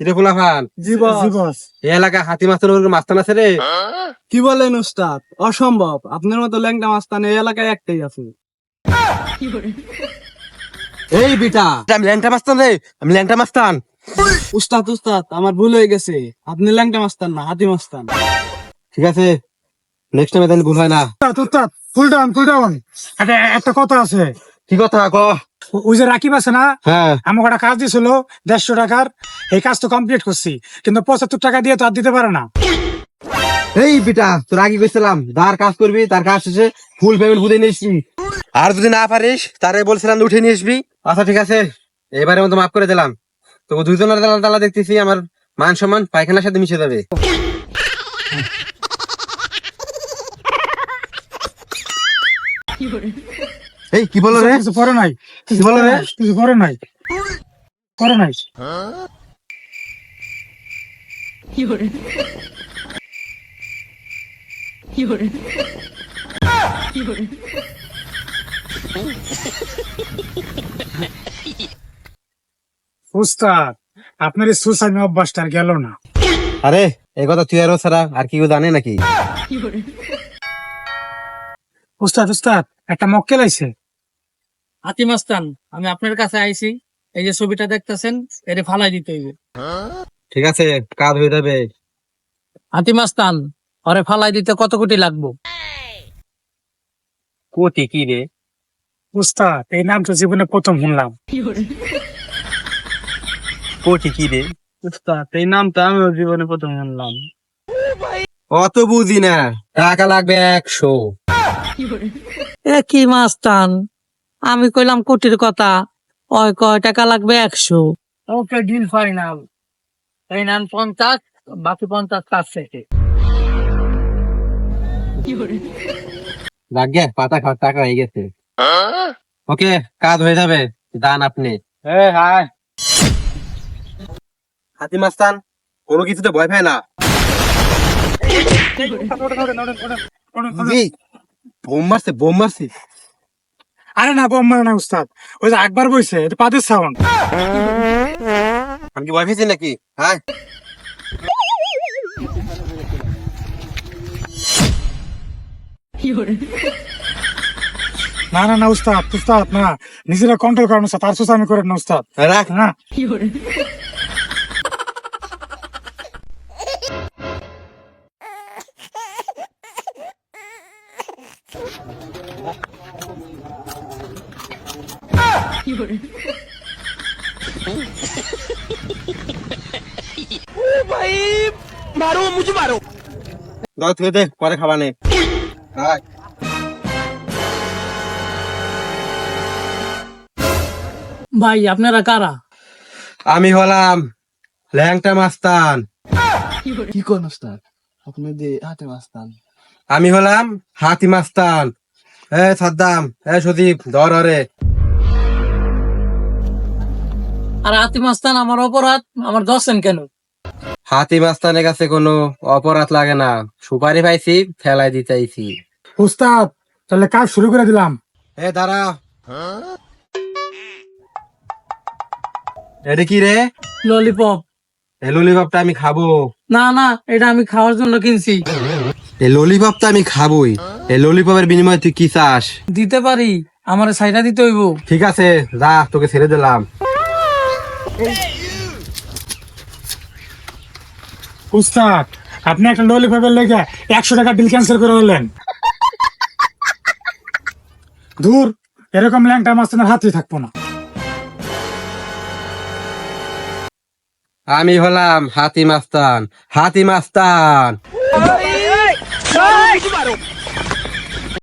কিরে ফুলাফান? জি বস এই এলাকা হাতি মাস্তান মাস্তান আছে রে? কি বলেন উস্তাদ? অসম্ভব। আপনার মতো ল্যাংটা মাস্তান এই এলাকায় একটাই আছে। এই বিটা আমি ল্যাংটা মাস্তান রে আমি ল্যাংটা মাস্তান। উস্তাদ উস্তাদ আমার ভুল হয়ে গেছে। আপনি ল্যাংটা মাস্তান না হাতি মাস্তান। ঠিক আছে নেক্সট টাইম এদিন ভুল হয় না। উস্তাদ ফুল ডাউন ফুল ডাউন একটা কথা আছে। কি কথা ক? ওই যে রাকিব আছে না? হ্যাঁ। আমাকে একটা কাজ দিয়েছিল দেড়শো টাকার এই কাজ তো কমপ্লিট করছি। কিন্তু পঁচাত্তর টাকা দিয়ে তো আর দিতে পারে না। এই বিটা তোর আগে গেছিলাম যার কাজ করবি তার কাজ শেষে ফুল পেমেন্ট বুঝে নিয়ে আসবি আর যদি না পারিস তারে বলছিলাম উঠে নিয়ে আসবি। আচ্ছা ঠিক আছে। এবারে মতো মাফ করে দিলাম। তো দুইজনের দালা দালা দেখতেছি আমার মান সম্মান পায়খানার সাথে মিশে যাবে। এই কি বলো রে? কিছু পরে নাই কি বলো রে? কিছু পরে নাই পরে নাই। উস্তাদ আপনার এই সুসামি অভ্যাসটা আর গেল না। আরে এই কথা তুই আরও ছাড়া আর কি কেউ জানে নাকি? উস্তাদ উস্তাদ একটা মক্কেল আইছে। হাতি মাস্তান আমি আপনার কাছে আইছি এই যে ছবিটা দেখতেছেন এটা ফালাই দিতে হইবে। ঠিক আছে কাজ হয়ে যাবে। হাতি মাস্তান ওরে ফালাই দিতে কত কোটি লাগবো? কোটি কি রে? উস্তাদ এই নামটা জীবনে প্রথম শুনলাম। কোটি কি রে? উস্তাদ এই নামটা আমিও জীবনে প্রথম শুনলাম। অত বুঝি না। টাকা লাগবে একশো। এ কি মাস্তান আমি কইলাম কোটির কথা। ওই কয় টাকা লাগবে একশো। ওকে ডিল ফাইনাল এই নেন পঞ্চাশ বাকি পঞ্চাশ কাজ থেকে লাগে পাতা খাওয়ার টাকা হয়ে গেছে। ওকে কাজ হয়ে যাবে। দান আপনি। হাতি মাস্তান কোনো কিছুতে ভয় পায় না। বোম মারছে বোম মারছে। আরে না বোম মারে না উস্তাদ। ওই যে একবার বইছে এটা পাদের সাউন্ড আমি কি ভয় পেয়েছি নাকি? হ্যাঁ? না না না উস্তাদ উস্তাদ না। নিজেরা কন্ট্রোল করেন উস্তাদ আর সুসামি করেন না উস্তাদ। রাখ। না। দাও তুই দে পরে খাবা নে ভাই আপনারা কারা? আমি হলাম ল্যাংটা মাস্তান। কি কোন উস্তাদ আপনি যে হাতি মাস্তান। আমি হলাম হাতি মাস্তান এ সাদ্দাম এ সদীপ ধর রে। আর হাতি মাস্তান আমার অপরাধ আমার দশেন কেন? হাতি মাস্তানের কাছে কোনো অপরাধ লাগে না। সুপারি পাইছি ফেলাই দিতেছি উস্তাদ তাহলে কাজ শুরু করে দিলাম। এ দাঁড়া। এটা কি রে? ললিপপ। এই ললিপপটা আমি খাব। না না এটা আমি খাওয়ার জন্য কিনছি। এই ললিপপটা আমি খাবোই। এই ললিপপের বিনিময়ে তুই কি চাস? দিতে পারি আমার সাইডা দিতে হইব। ঠিক আছে যা তোকে ছেড়ে দিলাম। উস্তাদ আপনি একটা ললিপপের লেগে একশো টাকা বিল ক্যান্সেল করে দিলেন। দূর এরকম ল্যাংটা মাস্তানের হাতে থাকব না। আমি হলাম হাতি মাস্তান হাতি মাস্তান। Sai, tubarão!